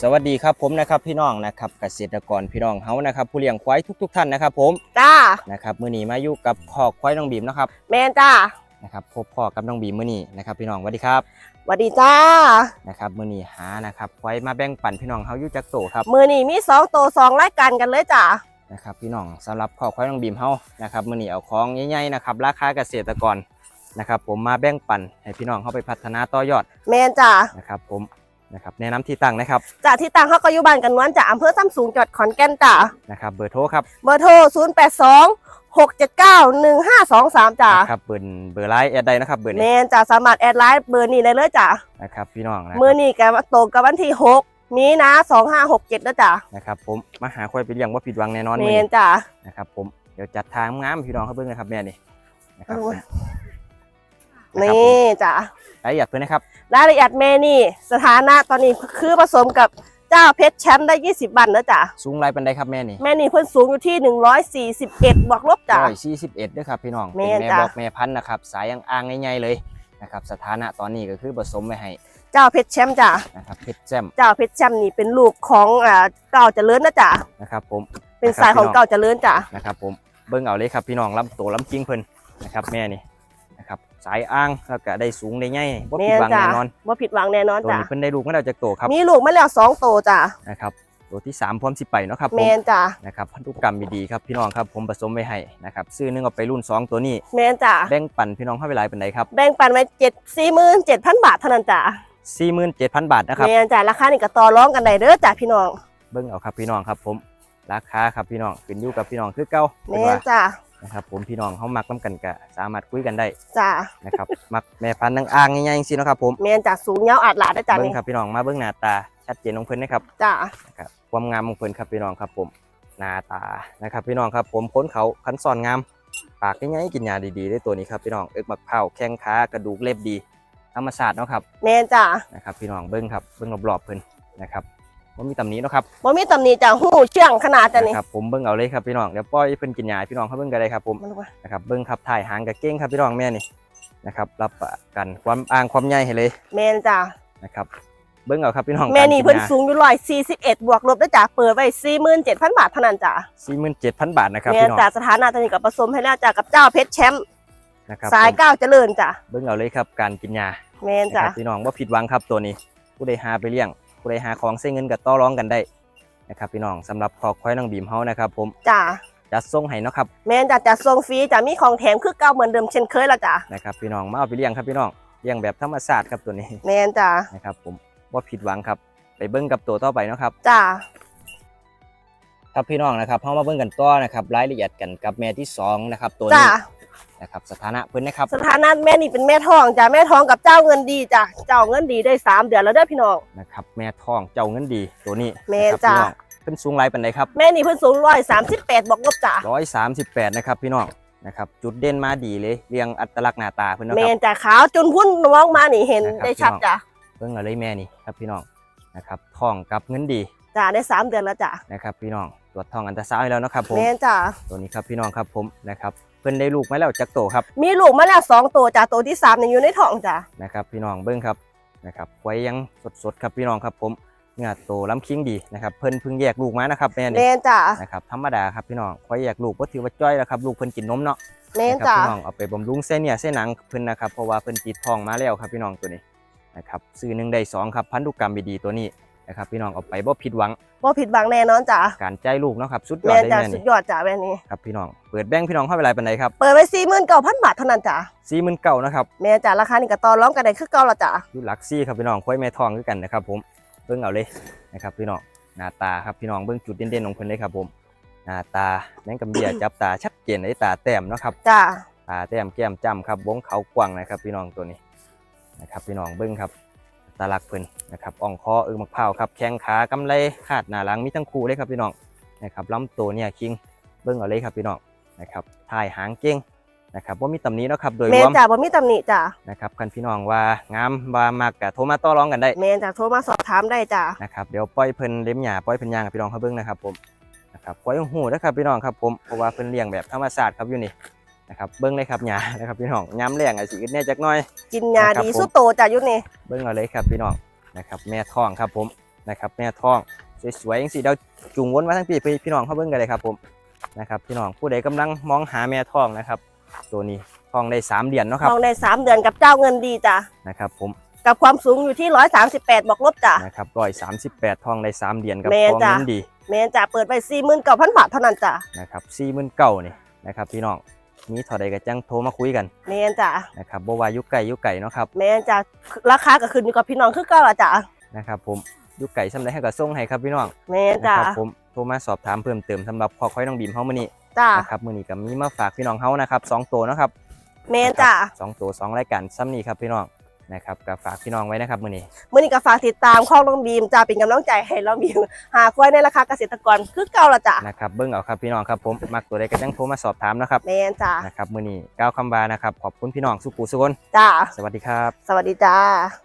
สวัสดีครับผมนะครับพี่น้องนะครับเกษตรกรพี่น้องเฮานะครับผู้เลี้ยงควายทุก ๆ ท่านนะครับผมจ้านะครับมื้อนี้มาอยู่กับคอกควายน้องบีมนะครับแมนจ้านะครับพบพ่อกับน้องบีมมื้อนี้นะครับพี่น้องสวัสดีครับสวัสดีจ้านะครับมื้อนี้หานะครับควายมาแบ่งปันพี่น้องเฮาอยู่จักโตครับมือนี่มีสองตัวสองรายการกันเลยจ้านะครับพี่น้องสำหรับคอกควายน้องบีมเฮานะครับมื้อนี้เอาของใหญ่ๆนะครับราคาเกษตรกรนะครับผมมาแบ่งปันให้พี่น้องเฮาไปพัฒนาต่อยอด แมนจ้านะครับผม นะครับแนะนำที่ตั้งนะครับจากที่ตั้งเขาก็อยู่บ้านกันนวลจ้าอำเภอซ้ำสูงจังหวัดขอนแก่นจ้านะครับเบอร์โทรครับเบอร์โทร 0 8 2 6 7 9 1 5 2 3จ้านะครับเบอร์เบอร์ไลน์แอดได้นะครับเบอร์แมนี้นจ้าสามารถแอดไลน์เบอร์นี้ได้เลยจ้านะครับพี่น้องนะครับมือนี่กับตรงกับวันที่ 6มีนะ2567นะจ้านะครับผมมาหาควายไปเลี้ยงว่าผิดหวังแน่นอนแมมื้อนี้นจ้านะครับผมเดี๋ยวจัดทางงามพี่น้องเขาเบิ่งนะครับแม่นี่นะครับโอ้ผมย นะครับผมนี่จ้ารายละเอียดเพื่อนนะครับ รายละเอียดเมนี่ สถานะตอนนี้คือผสมกับเจ้าเพชรแชมป์ได้ 20บันนะจ้าสูงไรเป็นไดครับแม่นี่แม่นี่เพิ่นสูงอยู่ที่ 141 บวกลบจ้ะ ร้อยสี่สิบเอ็ดด้วยครับพี่น้อง แม่เป็นแม่จ้ะ บอกแม่พันธุ์นะครับ สายอ่างๆง่ายๆเลยนะครับ สถานะตอนนี้ก็คือผสมไว้ให้เจ้าเพชรแชมป์จ้ะนะครับเพชรแซมเจ้าเพชรแชมป์นี่เป็นลูกของอ่าเก่าเจริญนะจ้ะนะครับผมเป็นสายของเก่าเจริญจ้ะนะครับผมเบิ่งเอาเลยครับพี่น้องลำตัวลำกิ้งเพิ่นนะครับแม่นี่นะครับ สายอ่างแล้วก็ได้สูงได้ใหญ่บ่ผิดหวังจ้ะแน่นอนว่าผิดหวังแน่นอนตัวจ้ะนี้เพิ่นได้ลูกมาแล้วจากโตครับมีลูกมาแล้วสองโตวจ้ะนะครับตัวที่สามพร้อมสิไปเนาะครับผแมมนจ้ะนะครับพันธุกรรมดีๆครับพี่น้องครับผมผสมไว้ให้นะครับซื้อหนึงเอาไปรุ่น 2 ตัวนี้แมนจ้ะแบ่งปันพี่น้องเข้าไปหลายเป็นไดครับแบ่งปันไว้เจ็ดสี่หมื่นเจ็ดพันบาทเท่านั้นจ้ะ47,000บาทนะครับแมนจ้ะราคานี่ก็ต่อร้องกันได้เด้อจ้ะพี่น้องเบิ่งเอาครับพี่น้องครับผมราคาครับพี่น้องขึ้นอยู่กับพี่น้องคือเก่าแมเป็นว่านจ้ะ นะครับผมพี่น้องเขามักน้ำกันกะสามารถคุยกันได้จ้ะนะครับมักแม่พันธุ์นางอ่างง่ายๆจริงๆเนาะครับผมแมนจ้ะสูงยาวอาดหลาดนะจ้ะเบิ่งนี่ครับพี่น้องมาเบิ่งหน้าตาชัดเจนของเพิ่นนะครับจ้ะนะครับความงามของเพิ่นครับพี่น้องครับผมหน้าตานะครับพี่น้องครับผมพ้นเขาคันซ่อนงาม ปากง่ายๆกินยาดีๆได้ตัวนี้ครับพี่น้องเอิกบักเผาแข้งขากระดูกเล็บดีธรรมศาสตร์เนาะครับแมนจ้ะนะครับพี่น้องเบิ้งครับเบิ้งรอบๆเพิ่นนะครับ ว่ามีตำหนี้นาะครับบ่มีตำหนิจ้ะหูเชื่องขนาดจ้ะนี่นะครับผมเบิ้งเอาเลยครับพี่น้องเดี๋ยวปล่อยให้เพิ่นกินยาให้พี่น้องเขาเบิ้งกันเลยครับผมมันว่านะครับเบิ้งครับถ่ายหางกับเก้งครับพี่น้องแม่นี่นะครับรับประกันความอ่างความใหญ่ให้เลยแมนจ้ะนะครับเบิ้งเอาครับพี่น้องแม่นี่การกิเพิ่นยาสูงอยู่ร้อยสี่สิบเอ็ดบวกลบด้วยจ้ะเปิดไว้สี่หมื่นเจ็ดพันบาทเท่านั้นจ้ะ47,000บาทนะครับแม่พี่น้องจากสถานะตอนนี้กับผสมให้แล้วจ้ะกับเจ้าเพชรแชมป์นะครับสายผมก้าวเจริญจ้ะเบิ้งเอาเลยครับการกินยาแม่นนะจ้ะครับพี่น้องว่าผิดหวังครับตัวนี้ผู้ใดหาไปเลี้ยง ผู้ใดหาของเส้นเงินกับต่อรองกันได้นะครับพี่น้องสำหรับคอกควายน้องบีมเฮานะครับ ผมจ้ะจัดส่งให้เนาะครับแม่นจ้ะจะส่งฟรีจ้ะมีของแถมคือเก่าเหมือนเดิมเช่นเคยแล้วจ้ะนะครับพี่น้องมาเอาไปเลี้ยงครับพี่น้องเลี้ยงแบบธรรมชาติครับตัวนี้แม่นจ้ะนะครับผมว่าผิดหวังครับ ไปเบิ้งกับตัวต่อไปเนาะครับจ้ะครับพี่น้องนะครับเฮามาเบิ้งกันต่อนะครับรายละเอียดกันกับแม่ที่สองนะครับตัวจ้ะนี้ นะครับสถานะเพิ่นนะครับสถานะแม่นี่เป็นแม่ท้องจ้ะแม่ท้องกับเจ้าเงินดีจ้ะเจ้าเงินดีได้สามเดือนแล้วเด้อพี่น้องนะครับแม่ทองเจ้าเงินดีตัวนี้แม่นะครับจ้ะพี่น้องเพิ่นสูงไรปานใดครับแม่นี่เพิ่นสูงร้อยสามสิบแปดบวกลบจ้ะ138นะครับพี่น้องนะครับจุดเด่นมาดีเลยเรียงอัตลักษณ์หน้าตาเพิ่นเนาะคแม่รับนจ้ะขาวจนพุ่นมองมานี่เห็นนะครับได้ชัดพี่น้องจ้ะเบิ่งเอาเลยแม่นี่ครับพี่น้องนะครับทองกับเงินดีจ้ะได้สามเดือนแล้วจ้ะนะครับพี่น้องตรวจทองอันตราซาวด์ให้แล้วเนาะครับผมแม่นจ้ะตัวนี้ครับพี่น้องครับผมนะครับเพิ่นได้ลูกมาแล้วจักโตครับ มีลูกมาแล้วสองตัวจ้ะตัวที่สามเนี่ยอยู่ในท้องจ้ะนะครับพี่น้องเบิ้งครับนะครับไว้ยังสดๆครับพี่น้องครับผมเนื้อโตล้ำคิงดีนะครับเพิ่นเพิ่งแยกลูกมานะครับแม่นี่แม่นจ้ะนะครับธรรมดาครับพี่น้องไว้แยกลูกก็ถือว่าจ้อยแล้วครับลูกเพิ่นกินนมเนาะแม่นนะครับจ้ะพี่น้องเอาไปบำรุงเส้นเนี่ยเส้นหนังเพิ่นนะครับเพราะว่าเพิ่นติดทองมาแล้วครับพี่น้องตัวนี้นะครับซื้อหนึ่งได้สองครับพันธุกรรมดีๆตัวนี้ นะครับพี่น้องเอาไปบ่ผิดหวังบ่ผิดหวังแน่นอนจ้ะการใจลูกเนาะครับสุดยอแม่ดนเลยจ้ะแม่สุนี่ดยอดจ้ะแม่นี้ครับพี่น้องเปิดแบงค์พี่น้องเข้าไปหลายปานใดครับเปิดไว้สี่หมื่นเก้าพันบาทเท่านั้นจ้ะสี่หมื่นเก้านะครับแม่จ้ะราคานี่ก็ต่อร้องกันได้คือเก่าและจ้ะอยู่หลักซี่ครับพี่น้องค่อยแม่ทองคือกันนะครับผมเบิ่งเอาเลยนะครับพี่น้องหน้าตาครับพี่น้องเบิ่งจุดเด่นๆของเพิ่นเลยครับผมหน้าตาแมงกำเบียจับตาชัดเจนเลยตาแต้มเนาะครับจ้ะตาแต้มแก้มจ้ำครับวงเขากว้างนะครับพี่น้องตัวนี้นะครับพี่น้องเบิ้งครับ ตาลักเพิ่นนะครับอ่องคอเอือมักเผาวครับแข้งขากำไลขาดหน้าหลังมีทั้งคู่เลยครับพี่น้องนะครับลำตัวเนี่ยคิงเบิ้งเอาเลยครับพี่น้องนะครับถ่ายหางเก้งนะครับว่ามีตำหนี้นาะครับโดยรแม่วมจ้ะบ่มีตำหนิจ้ะนะครับคันพี่น้องว่างามว่ามากกะโทรมาต่อรองกันได้แม่จ้ะโทรมาสอบถามได้จ้ะนะครับเดี๋ยวปล่อยเพิ่นเลี้ยงหญ้าปล่อยเพิ่นย่างให้พี่น้องเขาเบิ่งนะครับผมนะครับปล่อยหูนะครับพี่น้องครับผมเพราะว่าเพิ่นเลี้ยงแบบธรรมชาติครับอยู่นี่ นะครับเบิ่งเลยครับหญ้านะครับพี่น้องย้ำแรงอาจสิอึดแน่จักหน่อย กินยานะครับดีผมสุดโตจ้ะอยุนี่เบิ่งเอาเลยครับพี่น้องนะครับแม่ท้องครับผมนะครับแม่ท้องสวยๆอย่างสีเดาจุงวนมาทั้งปีพี่พี่น้องเขาเบิ่งกันเลยครับผมนะครับพี่น้องผู้ใดกำลังมองหาแม่ท้องนะครับ ตัวนี้ท้องได้สามเดือนเนาะครับทองในสามเดือนกับเจ้าเงินดีจ้ะนะครับผมกับความสูงอยู่ที่ร้อยสามสิบแปดบอกลบจ้ะนะครับร้อยสามสิบแปดทองได้สามเดือนกับแม่ทองจ้ะเงินดีแม่นจ้ะเปิดไปสี่หมื่นเก้าพันบาทเท่านั้นจ้ะนะครับสี่หมื่นเก้านี่นะครับพี่น้อง มีเท่าใดก็จังโทรมาคุยกันแม่นจ้ะนะครับบ่ว่าอยุไก่ยุไก่เนาะครับแม่นจ้ะราคาก็ขึ้นอยู่กับพี่น้องคือเก็ละจ้ะนะครับผมอยุไก่สำหรับให้กับส่งให้ครับพี่น้องแม่นนะจ้ะครับผมโทรมาสอบถามเพิ่มเติมสำหรับพอค่อยน้องบีมเฮามื้อนี้จ้ะนะครับมื้อนี้ก็มีมาฝากพี่น้องเฮานะครับสองตัวเนาะครับแม่นจ้ะสองตัวสองรายการซ้ำนี้ครับพี่น้อง นะครับก็ฝากพี่น้องไว้นะครับมื้อนี้มื่อนี้ก็ฝากติดตามข้องน้องบีมจ้ะเป็นกำลังใจให้เราบีมหาควายในราคาเกษตรกรคือเก่าละจ้ะนะครับเบิ่งเอาครับพี่น้องครับผมมักตัวใดก็จังโทรมาสอบถามนะครับแม่นจ้ะนะครับมื้อนี้ก้าวคำบานะครับขอบคุณพี่น้องสุกูสุกนจ้ะสวัสดีครับ สวัสดีจ้า